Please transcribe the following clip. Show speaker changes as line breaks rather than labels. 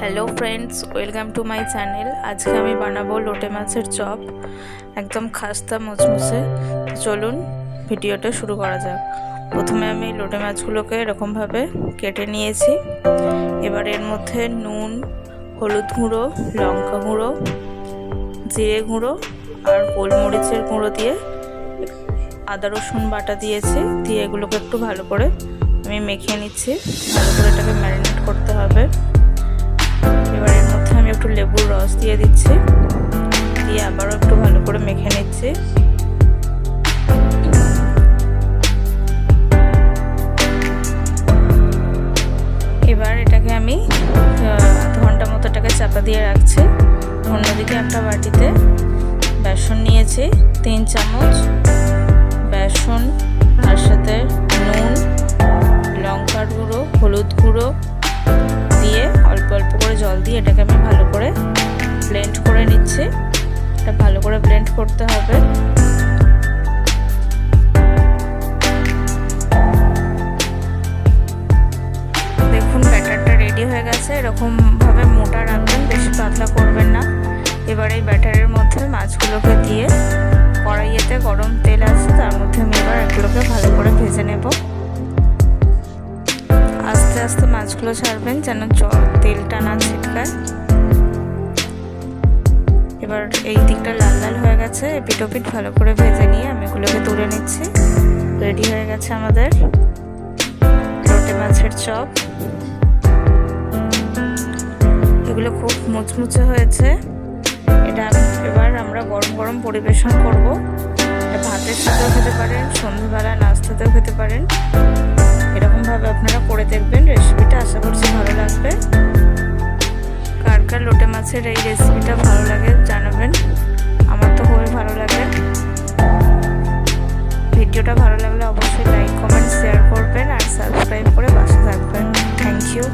Hello friends, welcome to my channel. আজকে আমি বানাবো লোটে মাছের চপ, একদম খাস্তা মুচমুচে। চলুন, ভিডিওটা শুরু করা যাক। প্রথমে আমি লোটে মাছগুলোকে এরকমভাবে কেটে নিয়েছি। এবার এর মধ্যে নুন, হলুদ গুঁড়ো, লঙ্কা গুঁড়ো, জিরে গুঁড়ো আর গোলমরিচের গুঁড়ো দিয়ে আদা রসুন বাটা দিয়েছি। দিয়ে এগুলোকে একটু ভালো করে আমি মেখে নিচ্ছি। ভালো করে এটাকে ম্যারিনেট করতে হবে। লেবুর রস দিয়ে দিচ্ছি। দিয়ে আবারও একটু ভালো করে মেখে নিচ্ছি। এবার এটাকে আমি আধ ঘণ্টা মতো এটাকে চাপা দিয়ে রাখছি। অন্যদিকে একটা বাটিতে বেসন নিয়েছি, তিন চামচ বেসন, তার সাথে নুন, লঙ্কার গুঁড়ো, হলুদ গুঁড়ো জল দিয়ে এটাকে আমি ভালো করে ব্লেন্ড করে নিচ্ছি। এটা ভালো করে ব্লেন্ড করতে হবে। দেখুন, ব্যাটারটা রেডি হয়ে গেছে। এরকমভাবে মোটা রাখবেন, বেশি পাতলা করবেন না। এবার এই ব্যাটারের মধ্যে মাছগুলোকে দিয়ে আস্তে আস্তে মাছগুলো ছাড়বেন যেন তেলটা না ছিটকায়। এবার এই দিকটা লাল লাল হয়ে গেছে পিঠ ভালো করে ভেজে নিয়ে আমি এগুলোকে তুলে নিচ্ছি। রেডি হয়ে গেছে আমাদের লোটে মাছের চপ। এগুলো খুব মুচমুচে হয়েছে। এটা এবার আমরা গরম গরম পরিবেশন করব। এটা ভাতের সাথেও খেতে পারেন সন্ধ্যেবেলা মাছের এই রেসিপিটা ভালো লাগে, জানাবেন। আমার তো খুবই ভালো লাগে। ভিডিওটা ভালো লাগলে অবশ্যই লাইক কমেন্ট শেয়ার করবেন আর সাবস্ক্রাইব করে পাশে থাকবেন। Thank you